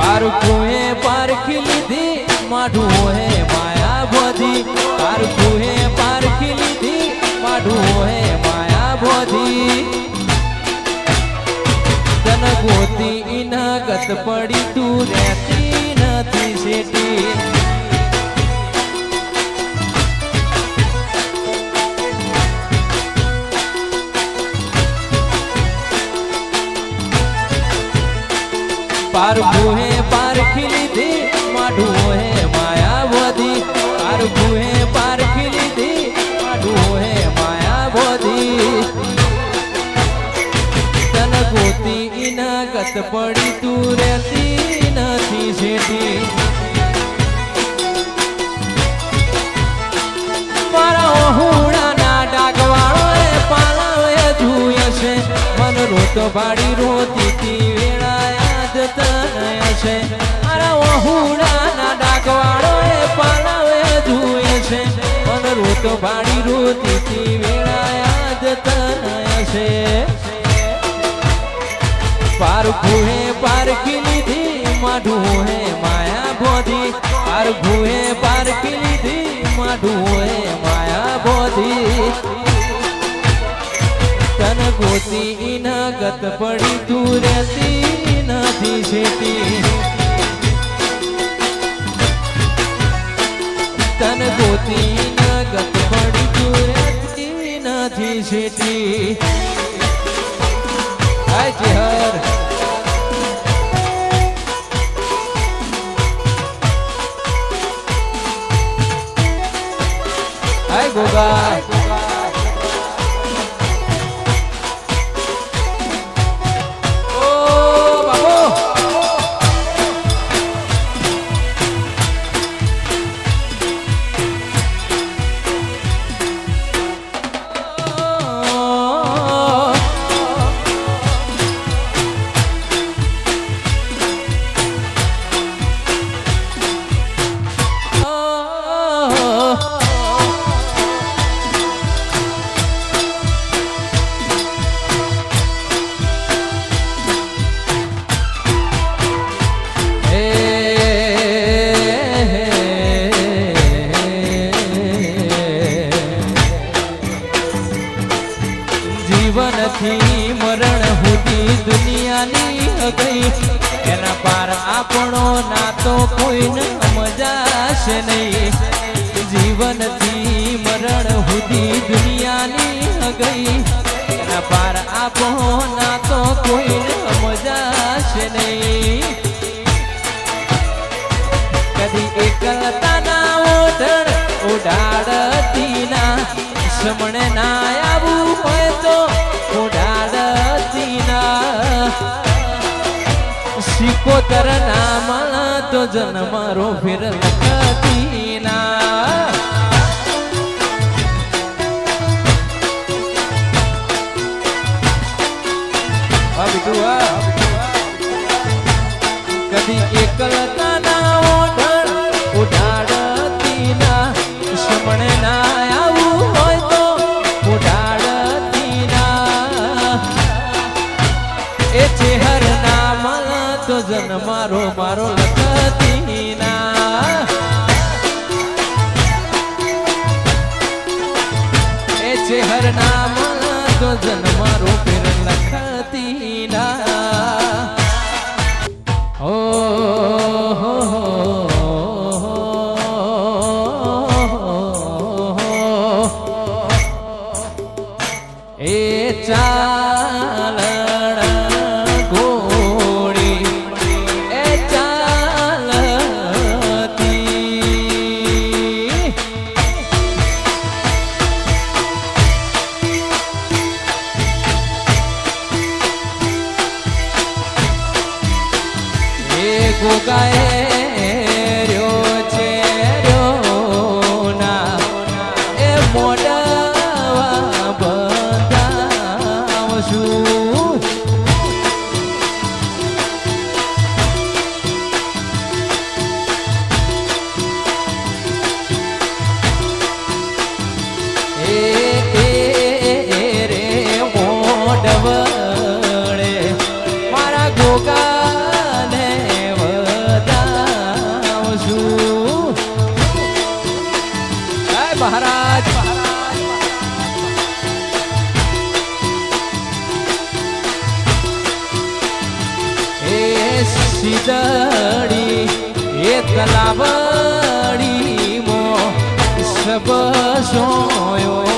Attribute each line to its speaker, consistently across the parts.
Speaker 1: પારખું હે પારખી લીધી, માઢું હે માયા બોધી પારખું હે પારખી લીધી, માઢું હે માયા બોધી તન ગોતી ઇના ગત પડી તું રહેતી નથી શેટી પાર હે ગોતી ઇના ગત પડી તું રહેતી નથી શેઠી મારા ઓહુડાના ડાગવાળો એ પાલાવે જુએ છે. મન રોતો ભાડી રોતી તી વેળા યાદ તનય છે. મારા ઓહુડાના ડાગવાળો એ પાલાવે જુએ છે. મન રોતો ભાડી રોતી તી વેળા યાદ તનય છે. પારખું હે પારખી લીધી માઢું હે, માયા બોધી પારખું હે પારખી લીધી માઢું હે, માયા બોધી તન ગોતી ઇના ગત પડી તું રહેતી નથી શેટી તન ગોતી ઇના ગત પડી તું રહેતી નથી શેટી હાય ચેહર હાય ગોગા. પાર ના તો કોઈને મજાશે નહીં. કદી એકલતાના ઓઢણ ઉડાડતી ના. સમણે ના આવું હોય તો ઉડાડતી ના. સિકોતર નામ તો જન્મારો ફેર લખતી તો મારો મારો લખતી ના એ ચેહર ના મળ તો જન એ ગોગાએ શીતળી એ તલાવડી મો સબ સોયો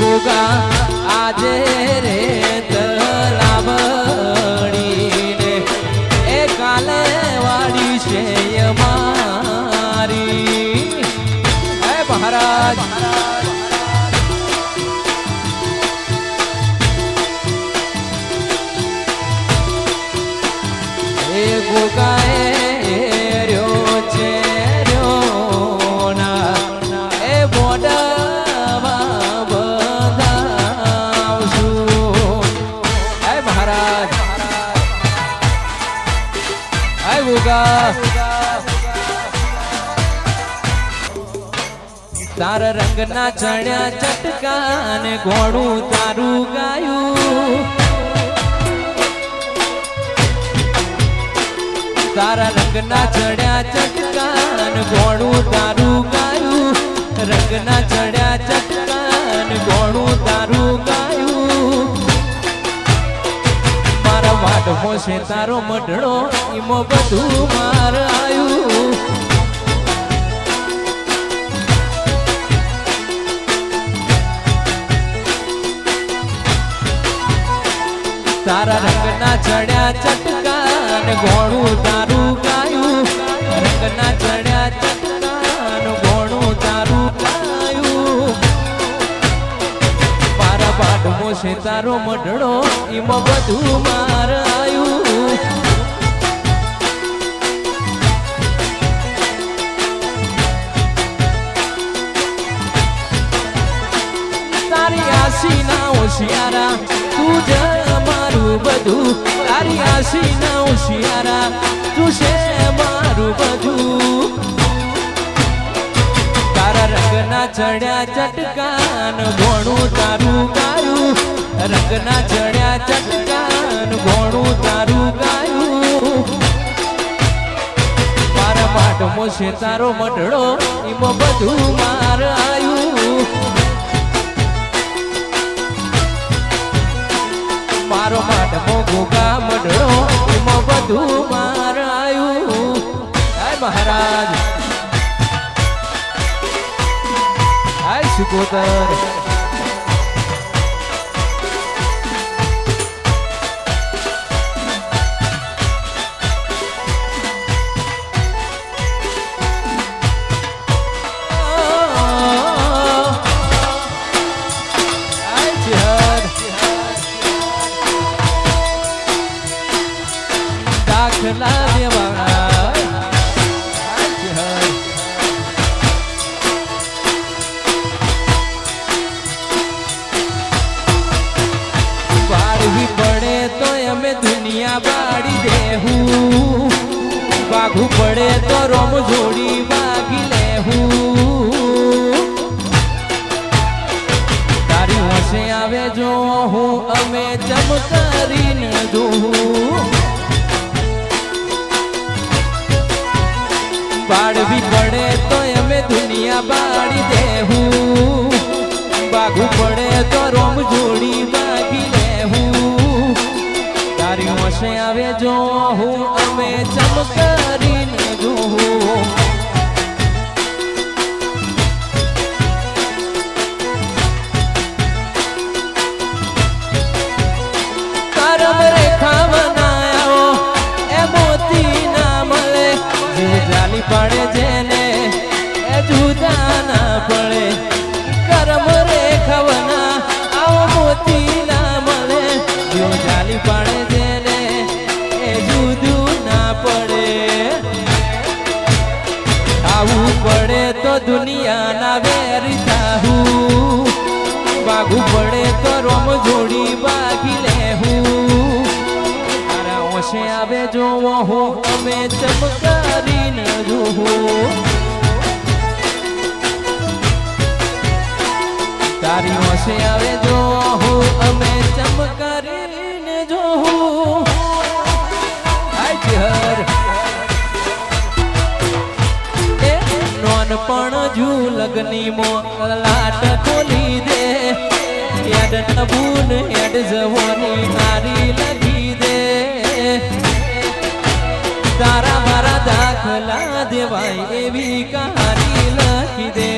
Speaker 1: ગોગા આજે રે તાર રંગના ચણ્યા ચટકાન ઘોડું તારું ગાયું. તારા રંગના ચડ્યા ચટકાન ઘોડું તારું ગાયું. રંગના ચડ્યા ચટકાન ઘોડું તારું ગાયું. મારા વાટમો છે તારો મઢડો ઈમો બધું માર આયું. તારા રંગના ચડ્યા ચટકાન, ગોણું તારું ગાયું રંગના ચડ્યા ચટકાન, ગોણું તારું ગાયું મારા બાડમો છે તારો મઢડો એમાં બધું માર આયું તારી આસી હોશિયારા મારું બધું. તારી આસી ના હોશિયારા, તું છે મારું બધું. તારા રંગના ચડ્યા ચટકાન ભણું તારું ગાયું. રંગના ચડ્યા ચટકાન ભણું તારું ગાયું. મારા પાટમો છે તારો મઢડો એમાં બધું માર આયું. મારો માટ મોગો મઢડો એમાં બધું મારાયું. હાય મહારાજ. હાય સુકોતર કર્મ કરીને જોવું તારી હોશે આવે જો હું અમે ચમકારીને જોવું પણ જુ લગની મો દે એડ નબૂન એડ જવાની મારી લગી દે તારા મારા દાખલા દેવાય એવી કહાની લખી દે.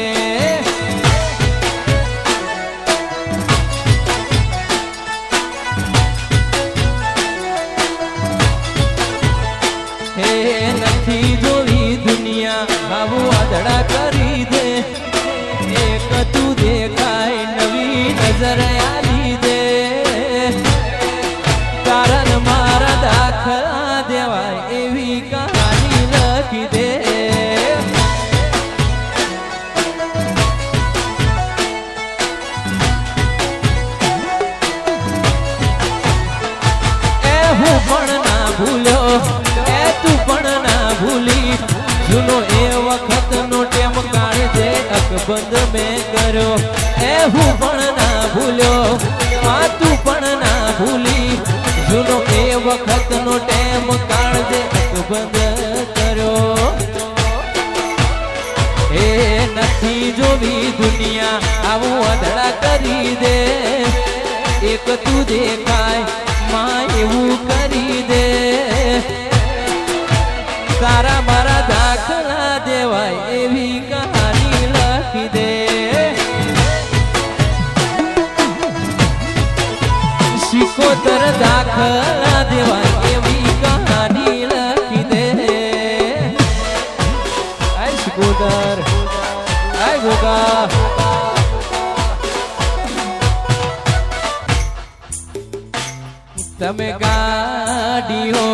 Speaker 1: હે નથી જોવી દુનિયા, આવું આદડા કરી દે. અકબંધ મેં કર્યો. એ હું પણ ના ભૂલ્યો. આ તું પણ ના ભૂલી. જૂનો એ વખતનો ટેમ કાઢજે બંધ કર્યો. એ નથી જોવી દુનિયા. આવું અધડા કરી દે. એક તું દેખાય, માં એવું કરી દાખલા દેવાય એવી કહાની લખી દે. આય શિકોતર આય ગોગા. તમે ગાડીઓ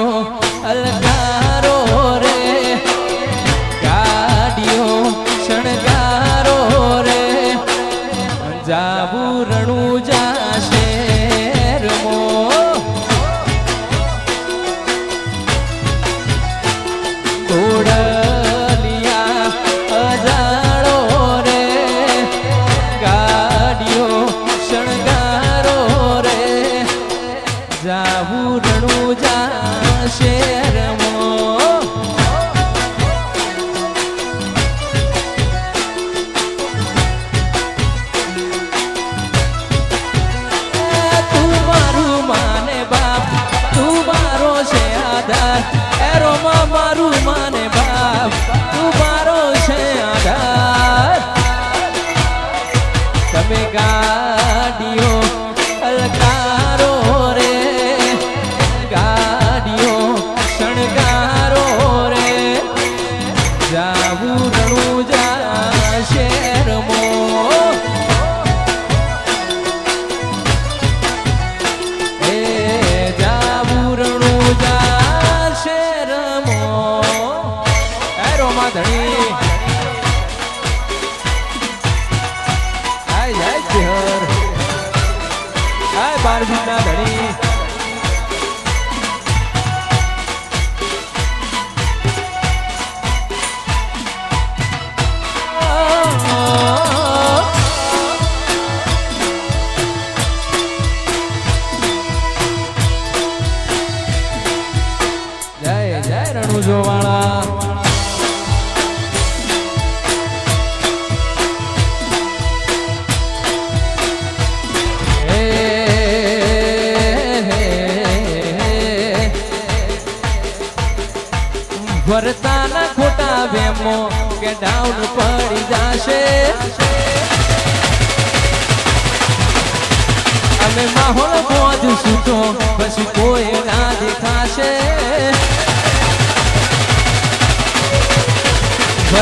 Speaker 1: અલકારો છે આધાર. એરોમાં મારું માને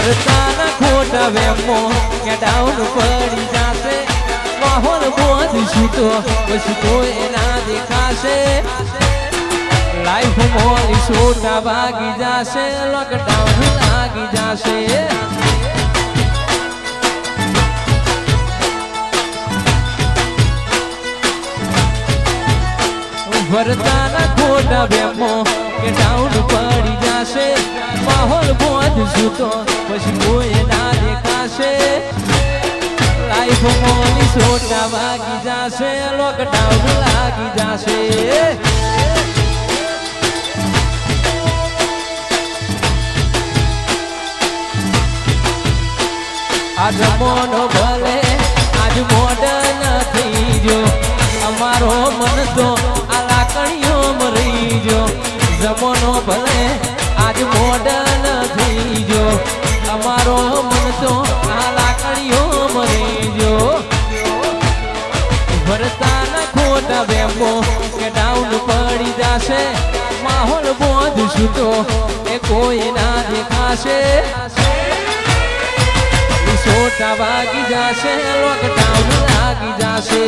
Speaker 1: ભરતાના ખોટા વેમો કે ડાઉન પડી જાશે. માહોલ બોધશું તો પછી કોઈ ના દેખાશે. લાઈફ મોલી છોટા ભાગી જાશે લોકડાઉન લાગી જાશે. ભરતાના ખોટા વેમો કે ડાઉન પડી જાશે, માહોલ બોધ તો પછી કોઈ ના દેખાશે. લાઈફ મોની સોટા વાગી જશે લોકડાઉન લાગી જાશે. આ મોનો જાશે માહોલ બોધ છૂટો એ કોઈ ના દેખાશે. છોટા વાગી જાશે લોકડાઉન લાગી જાશે.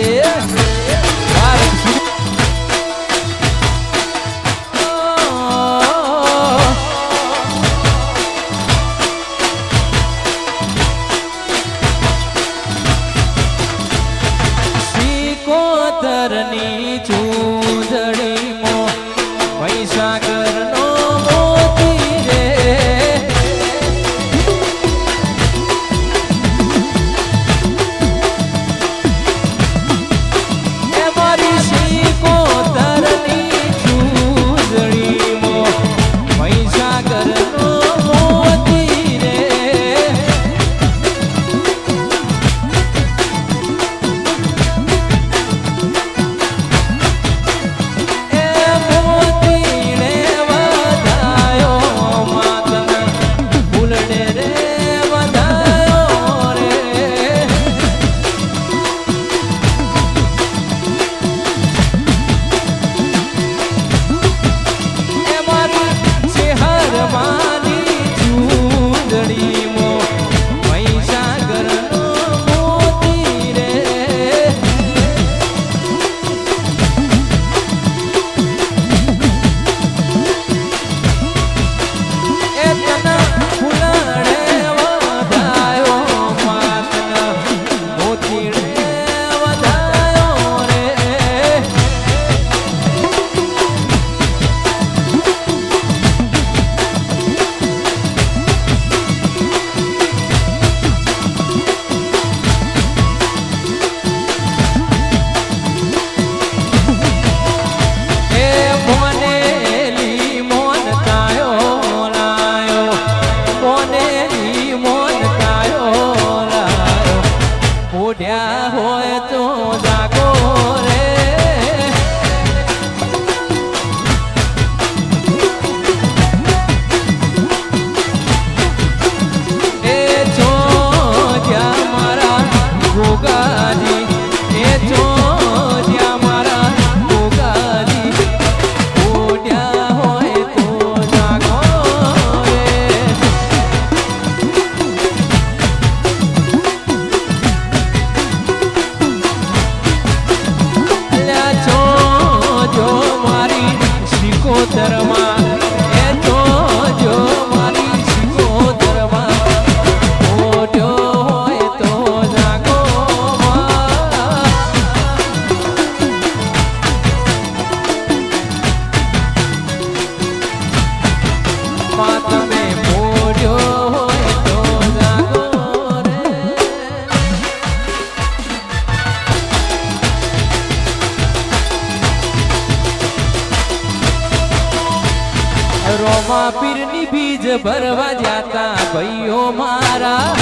Speaker 1: રોમા પીરની બીજ ભરવા જાતા ભાઈઓ મારા.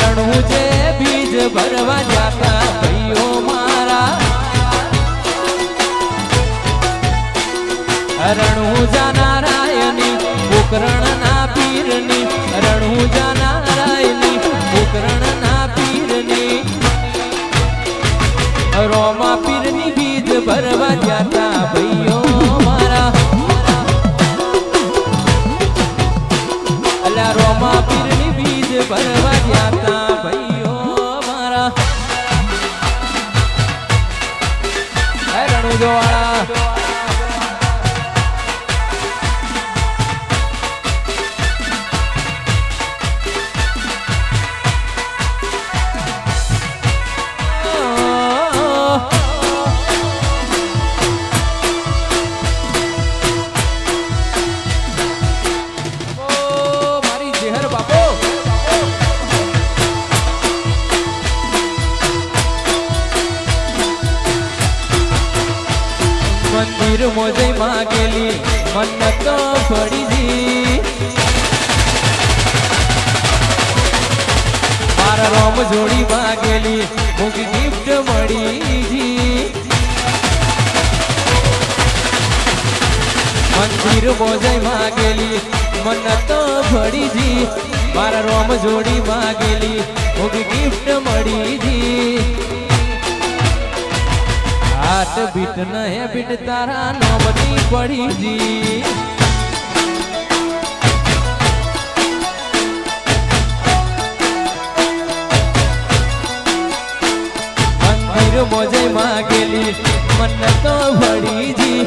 Speaker 1: રણવું છે બીજ ભરવા જાતા ભાઈઓ મારા. રણવું જાનારાયની ઉકરણ ના પીરની. રણવું જાનારાયની ઉકરણ ના પીરની. પીરની ભરવા જાતા ભાઈઓ મારા. અલ્યા રોમા પીરની બીજ ભરવા જાતા ભાઈઓ મારા. રણુજોવાળા મારા રોમ જોડી માગેલી મૂકી ગિફ્ટ મળી મંદિર મોજે માગેલી ભળી જી. મારા રોમ જોડી માગેલી મૂકી ગિફ્ટ મળીજી હાથ બીટ ન હે બીટ તારા નોમની પડીજી મંદિર મોજે માગેલી. મને તો ભણીજી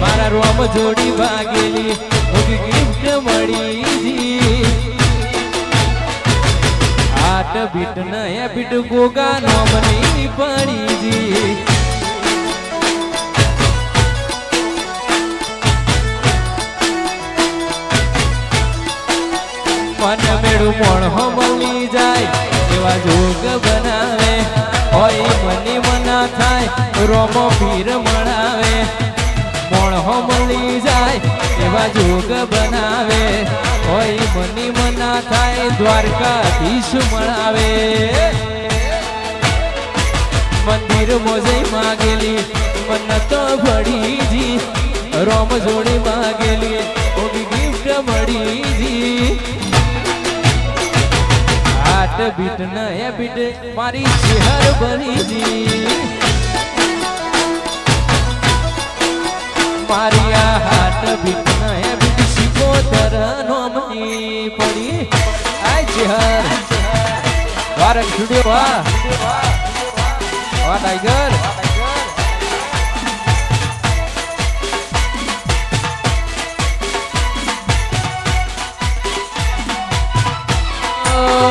Speaker 1: મારા રોમ જોડી ભાગેલી મૂકી ગિફ્ટ મળીજી. આટ બીટ ન હે બીટ ગોગા નોમની પડીજી. મન મેળું પણ હમલી જાય, એવા જોગ બનાવે. હોય મની મના થાય, રોમો પીર મળાવે મોણહો મળી જાય, એવા જોગ બનાવે. હોય મની મના થાય, દ્વારકાધીશ મળાવે મંદિર મોજે માગેલી, મન્નત ભળીજી રોમ જોડે માગેલી ઓબી ગિફ્ટ મળીજી. હાટ બીટ ન એ બીટ મારી ચહેર ભરીજી મારી આ હાટ બીટ ન એ બીટ શિકોતર નોમની પડી. આય ચહેર વારક સ્ટુડિયો વા વા ટાઈગર. Oh